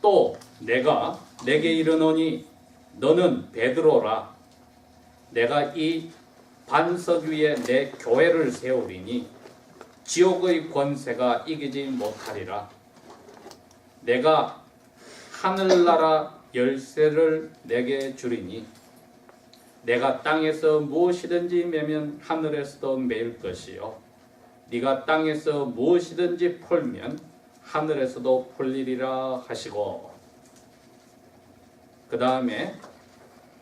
또 내가 내게 이르노니 너는 베드로라. 내가 이 반석 위에 내 교회를 세우리니 지옥의 권세가 이기지 못하리라. 내가 하늘나라 열쇠를 내게 주리니 내가 땅에서 무엇이든지 매면 하늘에서도 매일 것이요. 네가 땅에서 무엇이든지 풀면 하늘에서도 풀리리라 하시고 그 다음에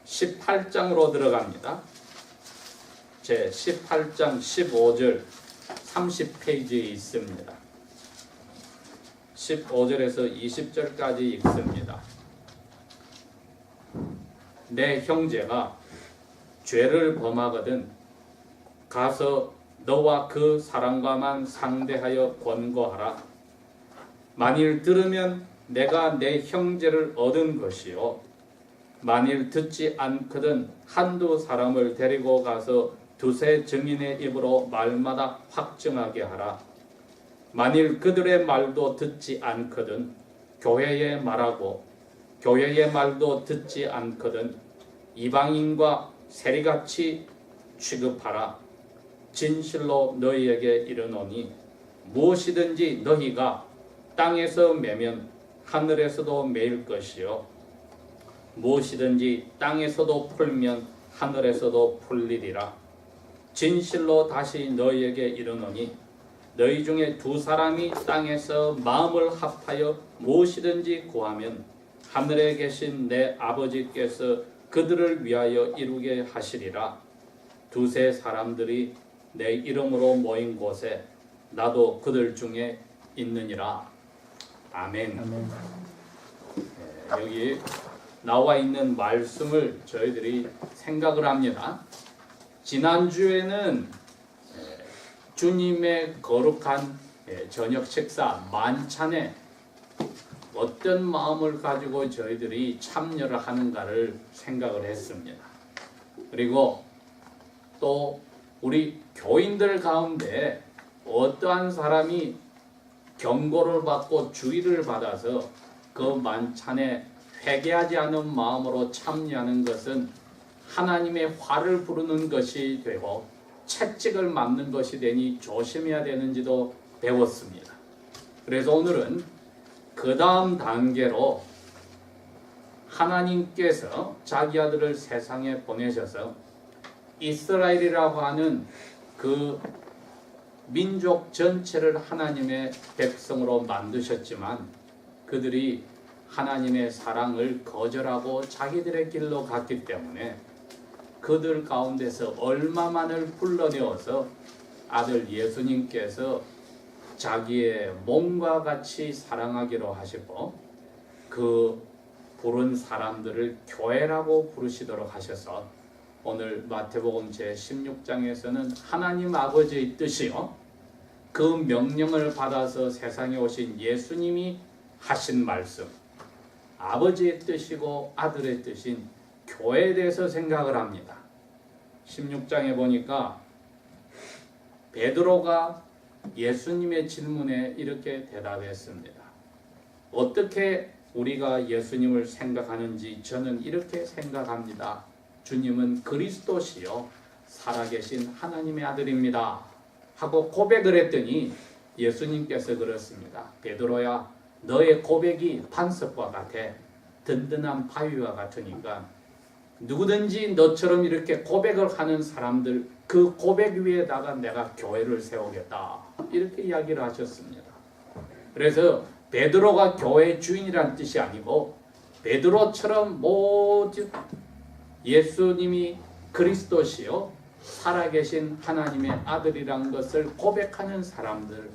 18장으로 들어갑니다. 제 18장 15절 30페이지에 있습니다. 15절에서 20절까지 읽습니다. 내 형제가 죄를 범하거든 가서 너와 그 사람과만 상대하여 권고하라. 만일 들으면 내가 내 형제를 얻은 것이요. 만일 듣지 않거든 한두 사람을 데리고 가서 두세 증인의 입으로 말마다 확증하게 하라. 만일 그들의 말도 듣지 않거든 교회에 말하고 교회의 말도 듣지 않거든 이방인과 세리같이 취급하라. 진실로 너희에게 이르노니 무엇이든지 너희가 땅에서 매면 하늘에서도 매일 것이요 무엇이든지 땅에서도 풀면 하늘에서도 풀리리라. 진실로 다시 너희에게 이르노니 너희 중에 두 사람이 땅에서 마음을 합하여 무엇이든지 구하면 하늘에 계신 내 아버지께서 그들을 위하여 이루게 하시리라. 두세 사람들이 내 이름으로 모인 곳에 나도 그들 중에 있느니라. 아멘. 아멘. 네, 여기 나와 있는 말씀을 저희들이 생각을 합니다. 지난주에는 예, 주님의 거룩한 예, 저녁 식사 만찬에 어떤 마음을 가지고 저희들이 참여를 하는가를 생각을 했습니다. 그리고 또 우리 교인들 가운데 어떠한 사람이 경고를 받고 주의를 받아서 그 만찬에 회개하지 않은 마음으로 참여하는 것은 하나님의 화를 부르는 것이 되고 채찍을 맞는 것이 되니 조심해야 되는지도 배웠습니다. 그래서 오늘은 그 다음 단계로 하나님께서 자기 아들을 세상에 보내셔서 이스라엘이라고 하는 그 민족 전체를 하나님의 백성으로 만드셨지만 그들이 하나님의 사랑을 거절하고 자기들의 길로 갔기 때문에 그들 가운데서 얼마만을 불러내어서 아들 예수님께서 자기의 몸과 같이 사랑하기로 하시고 그 부른 사람들을 교회라고 부르시도록 하셔서 오늘 마태복음 제 16장에서는 하나님 아버지의 뜻이요 그 명령을 받아서 세상에 오신 예수님이 하신 말씀 아버지의 뜻이고 아들의 뜻인 교회에 대해서 생각을 합니다. 16장에 보니까 베드로가 예수님의 질문에 이렇게 대답했습니다. 어떻게 우리가 예수님을 생각하는지 저는 이렇게 생각합니다. 주님은 그리스도시요 살아계신 하나님의 아들입니다. 하고 고백을 했더니 예수님께서 그렇습니다. 베드로야 너의 고백이 반석과 같아 든든한 바위와 같으니까 누구든지 너처럼 이렇게 고백을 하는 사람들 그 고백 위에다가 내가 교회를 세우겠다 이렇게 이야기를 하셨습니다. 그래서 베드로가 교회 주인이란 뜻이 아니고 베드로처럼 모든 예수님이 그리스도시요 살아계신 하나님의 아들이란 것을 고백하는 사람들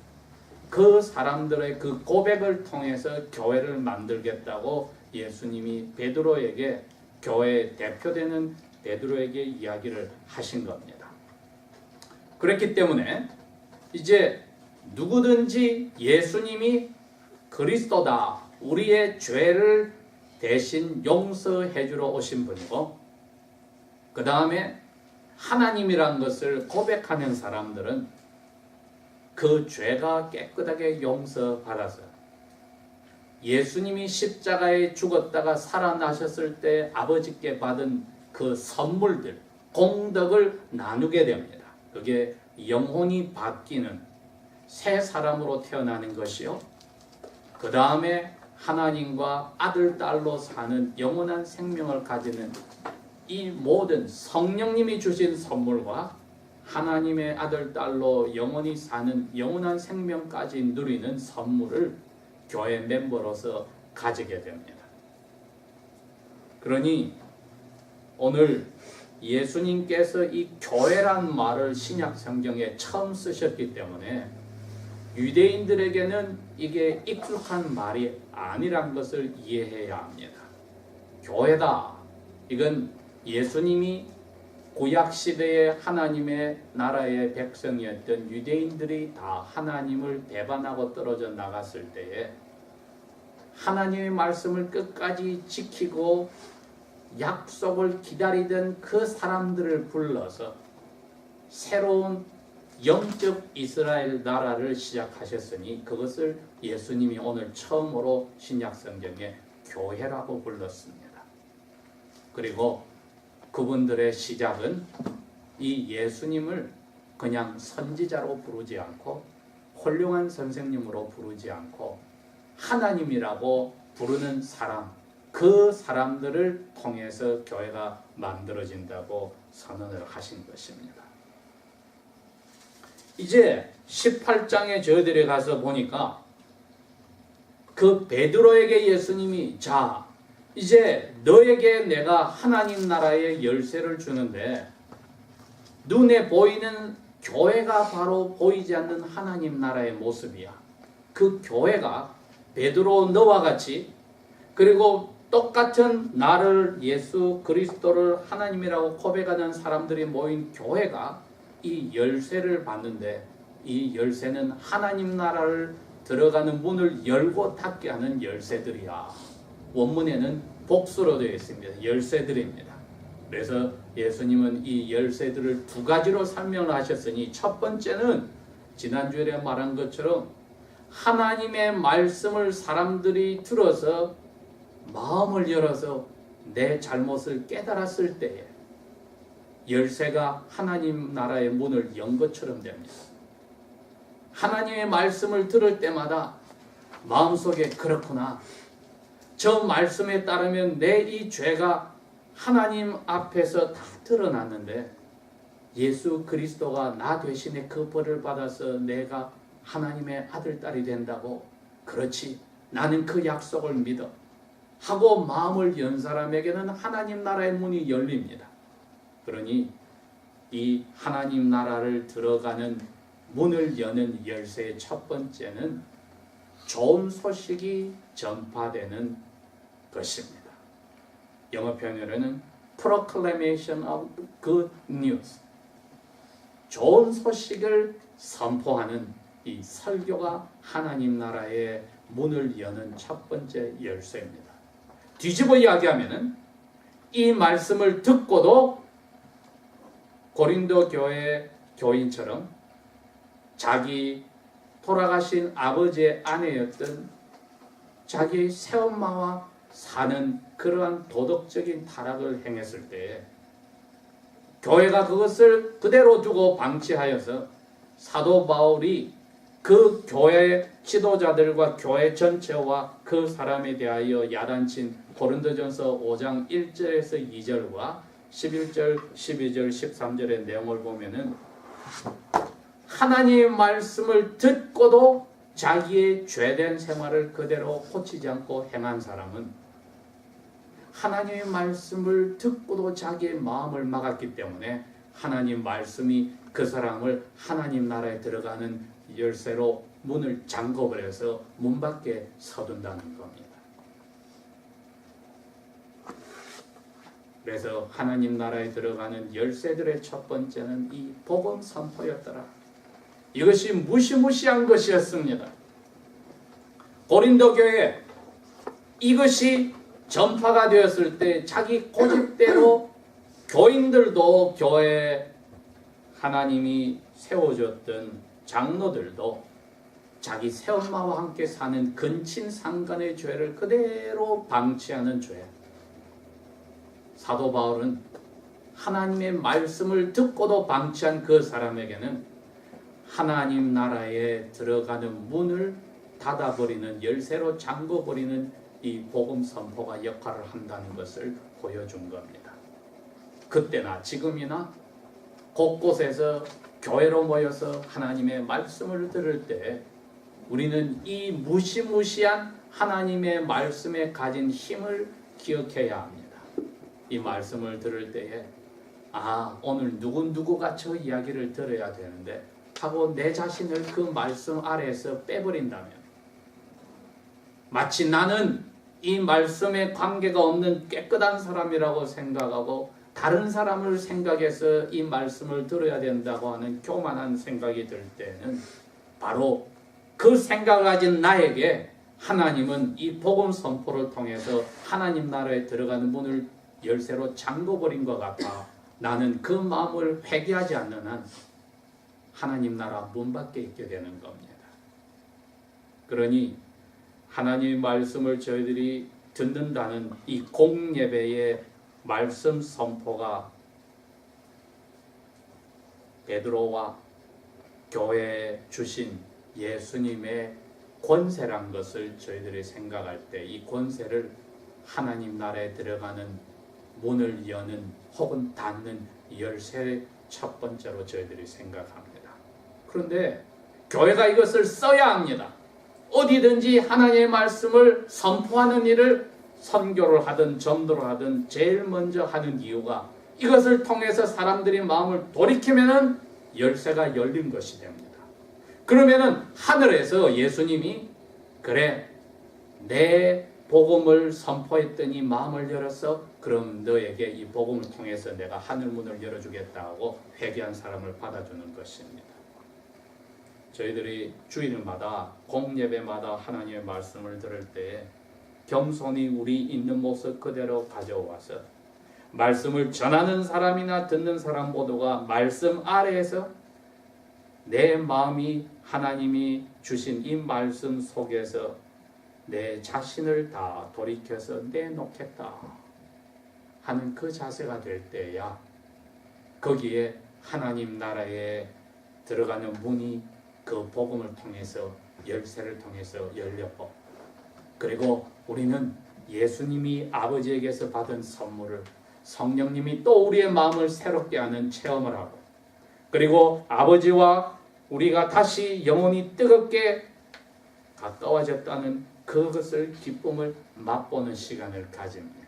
그 사람들의 그 고백을 통해서 교회를 만들겠다고 예수님이 베드로에게 교회 대표되는 베드로에게 이야기를 하신 겁니다. 그렇기 때문에 이제 누구든지 예수님이 그리스도다 우리의 죄를 대신 용서해 주러 오신 분이고 그 다음에 하나님이란 것을 고백하는 사람들은 그 죄가 깨끗하게 용서받아서 예수님이 십자가에 죽었다가 살아나셨을 때 아버지께 받은 그 선물들, 공덕을 나누게 됩니다. 그게 영혼이 바뀌는 새 사람으로 태어나는 것이요. 그 다음에 하나님과 아들, 딸로 사는 영원한 생명을 가지는 이 모든 성령님이 주신 선물과 하나님의 아들, 딸로 영원히 사는 영원한 생명까지 누리는 선물을 교회 멤버로서 가지게 됩니다. 그러니 오늘 예수님께서 이 교회란 말을 신약 성경에 처음 쓰셨기 때문에 유대인들에게는 이게 익숙한 말이 아니란 것을 이해해야 합니다. 교회다. 이건 예수님이 구약 시대의 하나님의 나라의 백성이었던 유대인들이 다 하나님을 배반하고 떨어져 나갔을 때에 하나님의 말씀을 끝까지 지키고 약속을 기다리던 그 사람들을 불러서 새로운 영적 이스라엘 나라를 시작하셨으니 그것을 예수님이 오늘 처음으로 신약 성경에 교회라고 불렀습니다. 그리고 그분들의 시작은 이 예수님을 그냥 선지자로 부르지 않고 훌륭한 선생님으로 부르지 않고 하나님이라고 부르는 사람, 그 사람들을 통해서 교회가 만들어진다고 선언을 하신 것입니다. 이제 18장에 저희들이 가서 보니까 그 베드로에게 예수님이 자 이제 너에게 내가 하나님 나라의 열쇠를 주는데 눈에 보이는 교회가 바로 보이지 않는 하나님 나라의 모습이야. 그 교회가 베드로 너와 같이 그리고 똑같은 나를 예수 그리스도를 하나님이라고 고백하는 사람들이 모인 교회가 이 열쇠를 받는데 이 열쇠는 하나님 나라를 들어가는 문을 열고 닫게 하는 열쇠들이야. 원문에는 복수로 되어 있습니다. 열쇠들입니다. 그래서 예수님은 이 열쇠들을 두 가지로 설명을 하셨으니 첫 번째는 지난주에 말한 것처럼 하나님의 말씀을 사람들이 들어서 마음을 열어서 내 잘못을 깨달았을 때에 열쇠가 하나님 나라의 문을 연 것처럼 됩니다. 하나님의 말씀을 들을 때마다 마음속에 그렇구나. 저 말씀에 따르면 내 이 죄가 하나님 앞에서 다 드러났는데 예수 그리스도가 나 대신에 그 벌을 받아서 내가 하나님의 아들 딸이 된다고 그렇지 나는 그 약속을 믿어 하고 마음을 연 사람에게는 하나님 나라의 문이 열립니다. 그러니 이 하나님 나라를 들어가는 문을 여는 열쇠의 첫 번째는 좋은 소식이 전파되는 것입니다. 영어 표현으로는 proclamation of good news. 좋은 소식을 선포하는 이 설교가 하나님 나라의 문을 여는 첫 번째 열쇠입니다. 뒤집어 이야기하면은 이 말씀을 듣고도 고린도 교회 교인처럼 자기 돌아가신 아버지의 아내였던 자기 새엄마와 사는 그러한 도덕적인 타락을 행했을 때 교회가 그것을 그대로 두고 방치하여서 사도 바울이 그 교회 지도자들과 교회 전체와 그 사람에 대하여 야단친 고린도전서 5장 1절에서 2절과 11절, 12절, 13절의 내용을 보면은 하나님의 말씀을 듣고도 자기의 죄된 생활을 그대로 고치지 않고 행한 사람은 하나님의 말씀을 듣고도 자기의 마음을 막았기 때문에 하나님 말씀이 그 사람을 하나님 나라에 들어가는 열쇠로 문을 잠궈버려서 문 밖에 서둔다는 겁니다. 그래서 하나님 나라에 들어가는 열쇠들의 첫 번째는 이 복음 선포였더라. 이것이 무시무시한 것이었습니다. 고린도 교회 이것이 전파가 되었을 때 자기 고집대로 교인들도 교회 하나님이 세워줬던 장로들도 자기 새엄마와 함께 사는 근친 상간의 죄를 그대로 방치하는 죄. 사도 바울은 하나님의 말씀을 듣고도 방치한 그 사람에게는 하나님 나라에 들어가는 문을 닫아버리는 열쇠로 잠궈버리는 이 복음 선포가 역할을 한다는 것을 보여준 겁니다. 그때나 지금이나 곳곳에서 교회로 모여서 하나님의 말씀을 들을 때 우리는 이 무시무시한 하나님의 말씀에 가진 힘을 기억해야 합니다. 이 말씀을 들을 때에 아 오늘 누구누구가 저 이야기를 들어야 되는데 하고 내 자신을 그 말씀 아래에서 빼버린다면 마치 나는 이 말씀에 관계가 없는 깨끗한 사람이라고 생각하고 다른 사람을 생각해서 이 말씀을 들어야 된다고 하는 교만한 생각이 들 때는 바로 그 생각을 가진 나에게 하나님은 이 복음 선포를 통해서 하나님 나라에 들어가는 문을 열쇠로 잠궈버린 것 같아 나는 그 마음을 회개하지 않는 한 하나님 나라 문 밖에 있게 되는 겁니다. 그러니 하나님의 말씀을 저희들이 듣는다는 이 공예배의 말씀 선포가 베드로와 교회에 주신 예수님의 권세란 것을 저희들이 생각할 때 이 권세를 하나님 나라에 들어가는 문을 여는 혹은 닫는 열쇠 첫 번째로 저희들이 생각합니다. 그런데 교회가 이것을 써야 합니다. 어디든지 하나님의 말씀을 선포하는 일을 선교를 하든 전도를 하든 제일 먼저 하는 이유가 이것을 통해서 사람들이 마음을 돌이키면은 열쇠가 열린 것이 됩니다. 그러면은 하늘에서 예수님이 그래 내 복음을 선포했더니 마음을 열어서 그럼 너에게 이 복음을 통해서 내가 하늘 문을 열어주겠다 하고 회개한 사람을 받아주는 것입니다. 저희들이 주일마다 공예배마다 하나님의 말씀을 들을 때에 겸손히 우리 있는 모습 그대로 가져와서 말씀을 전하는 사람이나 듣는 사람 모두가 말씀 아래에서 내 마음이 하나님이 주신 이 말씀 속에서 내 자신을 다 돌이켜서 내놓겠다 하는 그 자세가 될 때야. 거기에 하나님 나라에 들어가는 문이 그 복음을 통해서 열쇠를 통해서 열렸고 그리고 우리는 예수님이 아버지에게서 받은 선물을 성령님이 또 우리의 마음을 새롭게 하는 체험을 하고 그리고 아버지와 우리가 다시 영혼이 뜨겁게 가까워졌다는 그것을 기쁨을 맛보는 시간을 가집니다.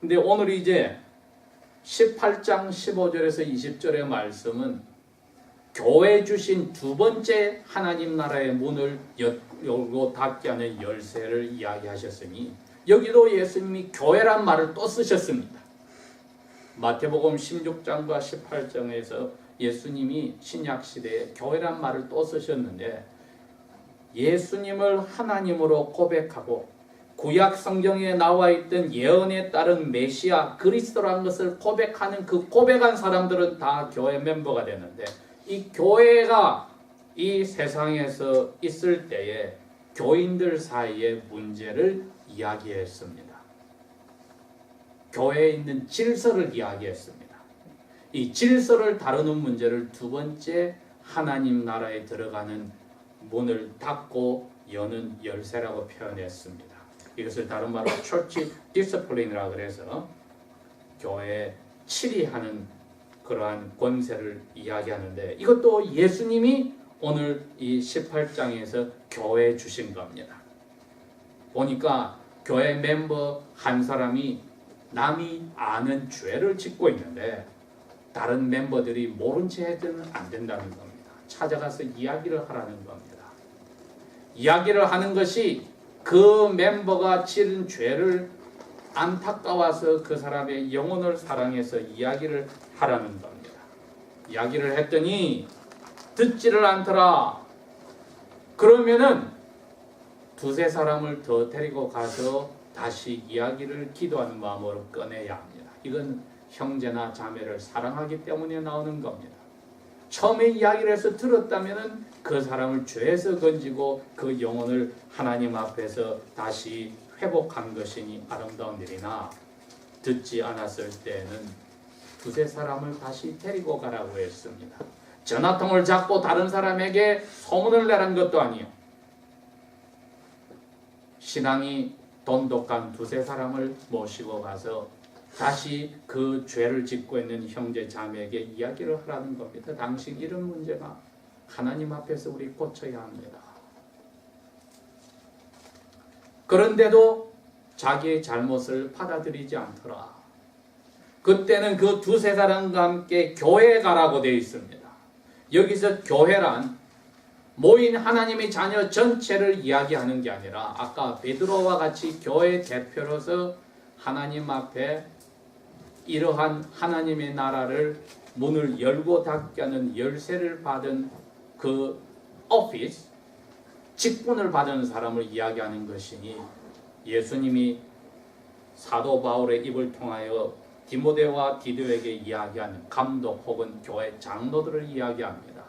근데 오늘 이제 18장 15절에서 20절의 말씀은 교회 주신 두 번째 하나님 나라의 문을 열고 닫게 하는 열쇠를 이야기하셨으니 여기도 예수님이 교회란 말을 또 쓰셨습니다. 마태복음 16장과 18장에서 예수님이 신약 시대에 교회란 말을 또 쓰셨는데 예수님을 하나님으로 고백하고 구약 성경에 나와 있던 예언에 따른 메시아 그리스도라는 것을 고백하는 그 고백한 사람들은 다 교회 멤버가 되는데 이 교회가 이 세상에서 있을 때에 교인들 사이의 문제를 이야기했습니다. 교회에 있는 질서를 이야기했습니다. 이 질서를 다루는 문제를 두 번째 하나님 나라에 들어가는 문을 닫고 여는 열쇠라고 표현했습니다. 이것을 다른 말로 처치 디스플레인이라 그래서 교회 치리하는 그러한 권세를 이야기하는데 이것도 예수님이 오늘 이 18장에서 교회에 주신 겁니다. 보니까 교회 멤버 한 사람이 남이 아는 죄를 짓고 있는데 다른 멤버들이 모른 채 해서는 안 된다는 겁니다. 찾아가서 이야기를 하라는 겁니다. 이야기를 하는 것이 그 멤버가 지은 죄를 안타까워서 그 사람의 영혼을 사랑해서 이야기를 하라는 겁니다. 이야기를 했더니 듣지를 않더라. 그러면은 두세 사람을 더 데리고 가서 다시 이야기를 기도하는 마음으로 꺼내야 합니다. 이건 형제나 자매를 사랑하기 때문에 나오는 겁니다. 처음에 이야기를 해서 들었다면은 그 사람을 죄에서 건지고 그 영혼을 하나님 앞에서 다시 회복한 것이니 아름다운 일이나 듣지 않았을 때는 두세 사람을 다시 데리고 가라고 했습니다. 전화통을 잡고 다른 사람에게 소문을 내란 것도 아니요. 신앙이 돈독한 두세 사람을 모시고 가서 다시 그 죄를 짓고 있는 형제 자매에게 이야기를 하라는 겁니다. 당신 이런 문제가 하나님 앞에서 우리 고쳐야 합니다. 그런데도 자기의 잘못을 받아들이지 않더라. 그때는 그 두세 사람과 함께 교회에 가라고 되어 있습니다. 여기서 교회란 모인 하나님의 자녀 전체를 이야기하는 게 아니라 아까 베드로와 같이 교회 대표로서 하나님 앞에 이러한 하나님의 나라를 문을 열고 닫게 하는 열쇠를 받은 그 오피스 직분을 받은 사람을 이야기하는 것이니 예수님이 사도 바울의 입을 통하여 디모데와 디도에게 이야기하는 감독 혹은 교회 장로들을 이야기합니다.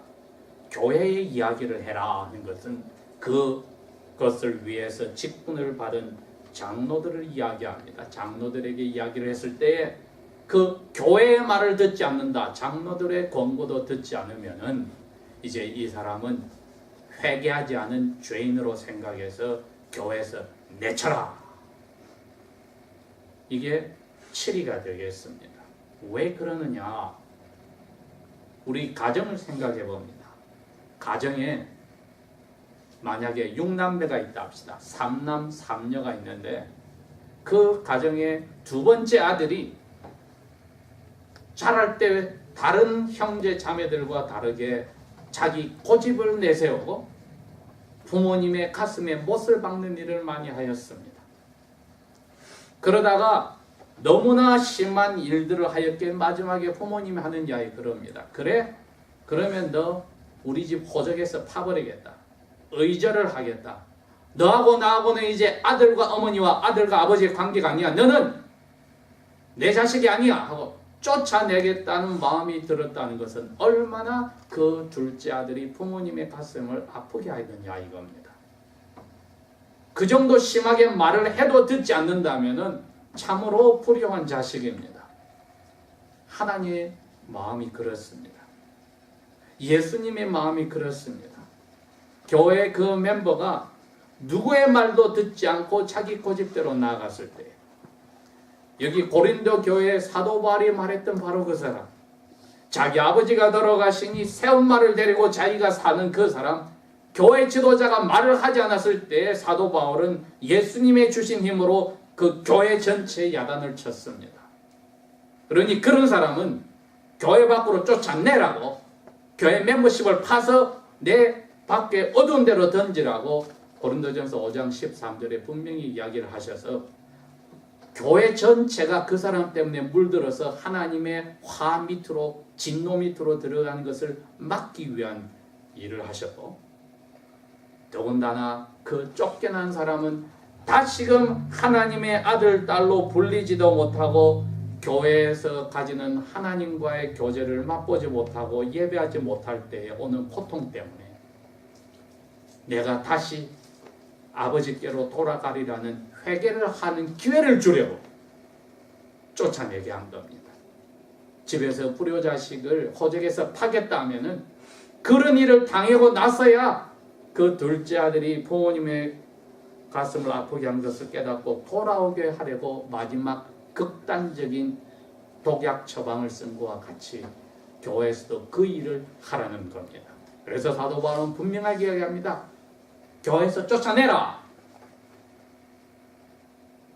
교회의 이야기를 해라 하는 것은 그것을 위해서 직분을 받은 장로들을 이야기합니다. 장로들에게 이야기를 했을 때에 그 교회의 말을 듣지 않는다. 장로들의 권고도 듣지 않으면은 이제 이 사람은 회개하지 않은 죄인으로 생각해서 교회에서 내쳐라. 이게 7위가 되겠습니다. 왜 그러느냐? 우리 가정을 생각해 봅니다. 가정에 만약에 6남매가 있다 합시다. 3남 3녀가 있는데 그 가정의 두 번째 아들이 자랄 때 다른 형제 자매들과 다르게 자기 고집을 내세우고 부모님의 가슴에 못을 박는 일을 많이 하였습니다. 그러다가 너무나 심한 일들을 하였기에 마지막에 부모님이 하는 이야기 그럽니다. 그래? 그러면 너 우리 집 호적에서 파버리겠다. 의절을 하겠다. 너하고 나하고는 이제 아들과 어머니와 아들과 아버지의 관계가 아니야. 너는 내 자식이 아니야. 하고 쫓아내겠다는 마음이 들었다는 것은 얼마나 그 둘째 아들이 부모님의 가슴을 아프게 하였느냐 이겁니다. 그 정도 심하게 말을 해도 듣지 않는다면은 참으로 불효한 자식입니다. 하나님의 마음이 그렇습니다. 예수님의 마음이 그렇습니다. 교회 그 멤버가 누구의 말도 듣지 않고 자기 고집대로 나아갔을 때 여기 고린도 교회 사도 바울이 말했던 바로 그 사람 자기 아버지가 돌아가시니 새엄마를 데리고 자기가 사는 그 사람 교회 지도자가 말을 하지 않았을 때 사도 바울은 예수님의 주신 힘으로 그 교회 전체에 야단을 쳤습니다. 그러니 그런 사람은 교회 밖으로 쫓아내라고 교회 멤버십을 파서 내 밖에 어두운 데로 던지라고 고린도전서 5장 13절에 분명히 이야기를 하셔서 교회 전체가 그 사람 때문에 물들어서 하나님의 화 밑으로 진노 밑으로 들어가는 것을 막기 위한 일을 하셨고 더군다나 그 쫓겨난 사람은 다시금 하나님의 아들 딸로 불리지도 못하고 교회에서 가지는 하나님과의 교제를 맛보지 못하고 예배하지 못할 때에 오는 고통 때문에 내가 다시 아버지께로 돌아가리라는 회개를 하는 기회를 주려고 쫓아내게 한 겁니다. 집에서 불효 자식을 호적에서 파겠다 하면은 그런 일을 당하고 나서야 그 둘째 아들이 부모님의 가슴을 아프게 한 것을 깨닫고 돌아오게 하려고 마지막 극단적인 독약 처방을 쓴 것과 같이 교회에서도 그 일을 하라는 겁니다. 그래서 사도 바울은 분명하게 이야기합니다. 교회에서 쫓아내라.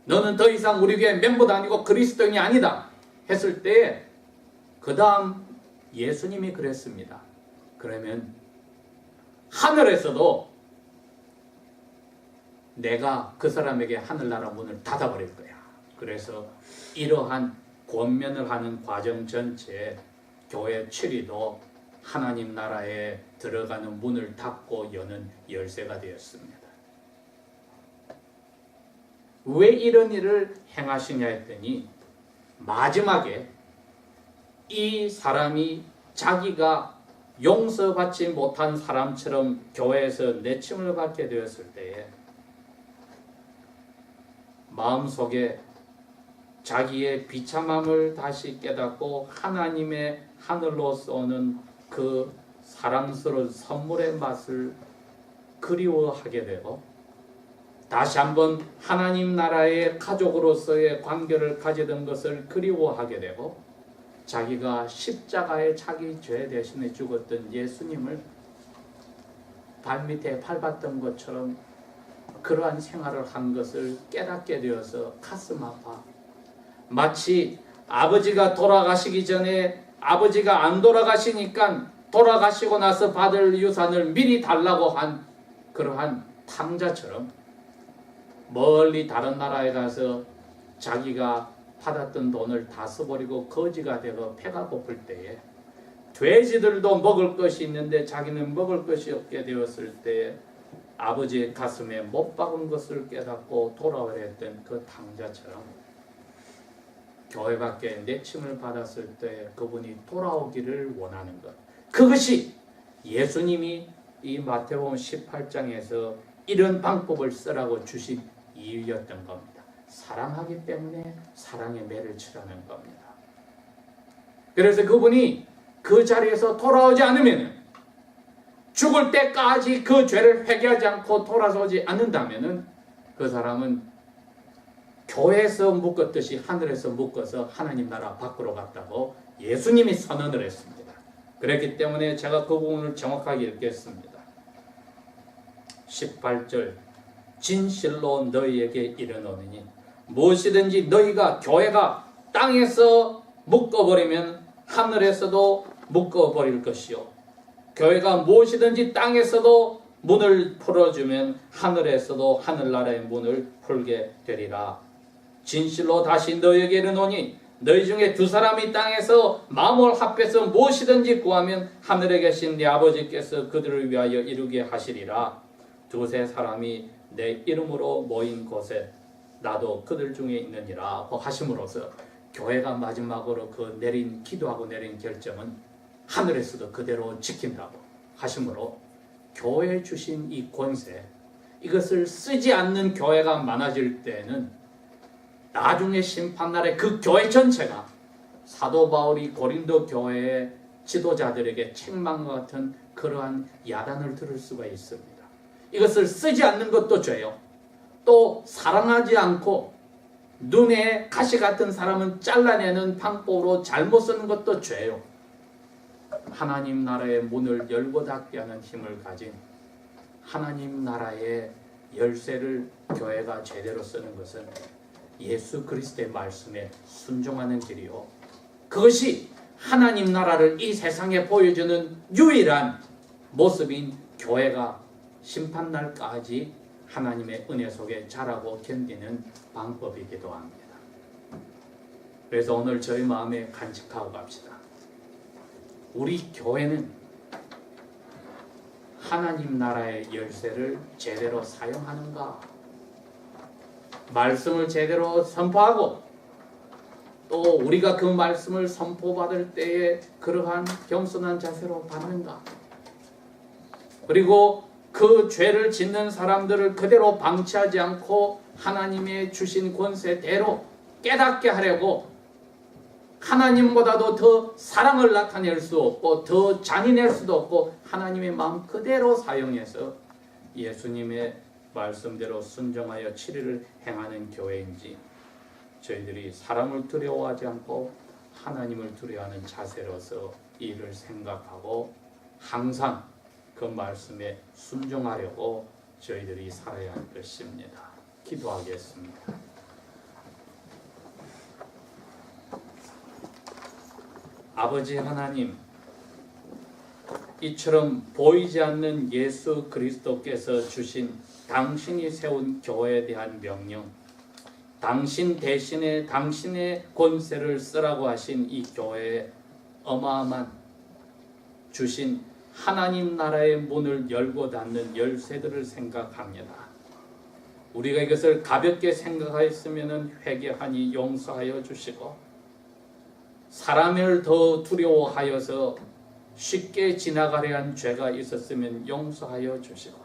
너는 더 이상 우리 교회 멤버도 아니고 그리스도인이 아니다. 했을 때그 다음 예수님이 그랬습니다. 그러면 하늘에서도 내가 그 사람에게 하늘나라 문을 닫아버릴 거야. 그래서 이러한 권면을 하는 과정 전체에 교회 7위도 하나님 나라에 들어가는 문을 닫고 여는 열쇠가 되었습니다. 왜 이런 일을 행하시냐 했더니 마지막에 이 사람이 자기가 용서받지 못한 사람처럼 교회에서 내침을 받게 되었을 때에 마음속에 자기의 비참함을 다시 깨닫고 하나님의 하늘로서 오는 그 사랑스러운 선물의 맛을 그리워하게 되고 다시 한번 하나님 나라의 가족으로서의 관계를 가지던 것을 그리워하게 되고 자기가 십자가에 자기 죄 대신에 죽었던 예수님을 발밑에 밟았던 것처럼 그러한 생활을 한 것을 깨닫게 되어서 가슴 아파. 마치 아버지가 돌아가시기 전에 아버지가 안 돌아가시니까 돌아가시고 나서 받을 유산을 미리 달라고 한 그러한 탕자처럼 멀리 다른 나라에 가서 자기가 받았던 돈을 다 써버리고 거지가 되고 배가 고플 때에 돼지들도 먹을 것이 있는데 자기는 먹을 것이 없게 되었을 때에 아버지의 가슴에 못 박은 것을 깨닫고 돌아오려 했던 그 탕자처럼 교회 밖에 내침을 받았을 때 그분이 돌아오기를 원하는 것 그것이 예수님이 이 마태복음 18장에서 이런 방법을 쓰라고 주신 이유였던 겁니다. 사랑하기 때문에 사랑의 매를 치라는 겁니다. 그래서 그분이 그 자리에서 돌아오지 않으면 죽을 때까지 그 죄를 회개하지 않고 돌아서지 않는다면 그 사람은 교회에서 묶었듯이 하늘에서 묶어서 하나님 나라 밖으로 갔다고 예수님이 선언을 했습니다. 그렇기 때문에 제가 그 부분을 정확하게 읽겠습니다. 18절 진실로 너희에게 이르노니 무엇이든지 너희가 교회가 땅에서 묶어버리면 하늘에서도 묶어버릴 것이요 교회가 무엇이든지 땅에서도 문을 풀어주면 하늘에서도 하늘나라의 문을 풀게 되리라. 진실로 다시 너희에게 이르노니 너희 중에 두 사람이 땅에서 마음을 합해서 무엇이든지 구하면 하늘에 계신 네 아버지께서 그들을 위하여 이루게 하시리라. 두세 사람이 내 이름으로 모인 곳에 나도 그들 중에 있느니라 하심으로써 교회가 마지막으로 그 내린 기도하고 내린 결정은 하늘에서도 그대로 지킨다고 하심으로 교회 주신 이 권세 이것을 쓰지 않는 교회가 많아질 때는 나중에 심판날에 그 교회 전체가 사도 바울이 고린도 교회의 지도자들에게 책망과 같은 그러한 야단을 들을 수가 있습니다. 이것을 쓰지 않는 것도 죄요. 또 사랑하지 않고 눈에 가시 같은 사람은 잘라내는 방법으로 잘못 쓰는 것도 죄요. 하나님 나라의 문을 열고 닫게 하는 힘을 가진 하나님 나라의 열쇠를 교회가 제대로 쓰는 것은 예수 그리스도의 말씀에 순종하는 길이요. 그것이 하나님 나라를 이 세상에 보여주는 유일한 모습인 교회가 심판날까지 하나님의 은혜 속에 자라고 견디는 방법이기도 합니다. 그래서 오늘 저희 마음에 간직하고 갑시다. 우리 교회는 하나님 나라의 열쇠를 제대로 사용하는가? 말씀을 제대로 선포하고 또 우리가 그 말씀을 선포받을 때에 그러한 겸손한 자세로 받는가? 그리고 그 죄를 짓는 사람들을 그대로 방치하지 않고 하나님의 주신 권세대로 깨닫게 하려고 하나님보다도 더 사랑을 나타낼 수 없고 더 잔인할 수도 없고 하나님의 마음 그대로 사용해서 예수님의 말씀대로 순종하여 치리를 행하는 교회인지 저희들이 사람을 두려워하지 않고 하나님을 두려워하는 자세로서 이를 생각하고 항상 그 말씀에 순종하려고 저희들이 살아야 할 것입니다. 기도하겠습니다. 아버지 하나님, 이처럼 보이지 않는 예수 그리스도께서 주신 당신이 세운 교회에 대한 명령, 당신 대신에 당신의 권세를 쓰라고 하신 이 교회에 어마어마한 주신 하나님 나라의 문을 열고 닫는 열쇠들을 생각합니다. 우리가 이것을 가볍게 생각하였으면 회개하니 용서하여 주시고 사람을 더 두려워하여서 쉽게 지나가려 한 죄가 있었으면 용서하여 주시고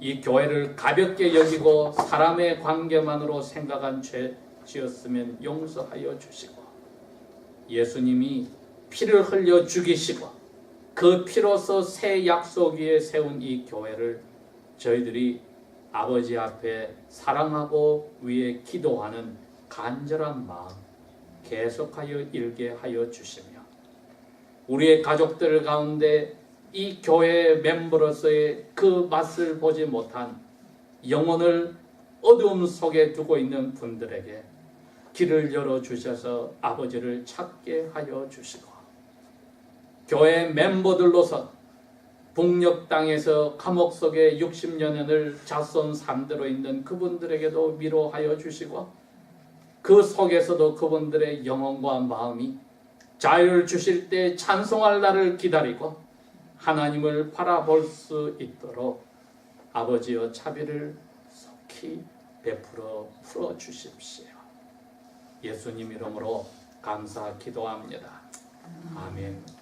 이 교회를 가볍게 여기고 사람의 관계만으로 생각한 죄 지었으면 용서하여 주시고 예수님이 피를 흘려 죽이시고 그 피로서 새 약속 위에 세운 이 교회를 저희들이 아버지 앞에 사랑하고 위에 기도하는 간절한 마음 계속하여 일게 하여 주시며 우리의 가족들 가운데 이 교회 멤버로서의 그 맛을 보지 못한 영혼을 어두움 속에 두고 있는 분들에게 길을 열어 주셔서 아버지를 찾게 하여 주시고 교회 멤버들로서 북녘 땅에서 감옥 속에 60여 년을 자손 삼대로 있는 그분들에게도 위로하여 주시고 그 속에서도 그분들의 영혼과 마음이 자유를 주실 때 찬송할 날을 기다리고 하나님을 바라볼 수 있도록 아버지여 자비를 속히 베풀어 풀어 주십시오. 예수님 이름으로 감사 기도합니다. 아멘.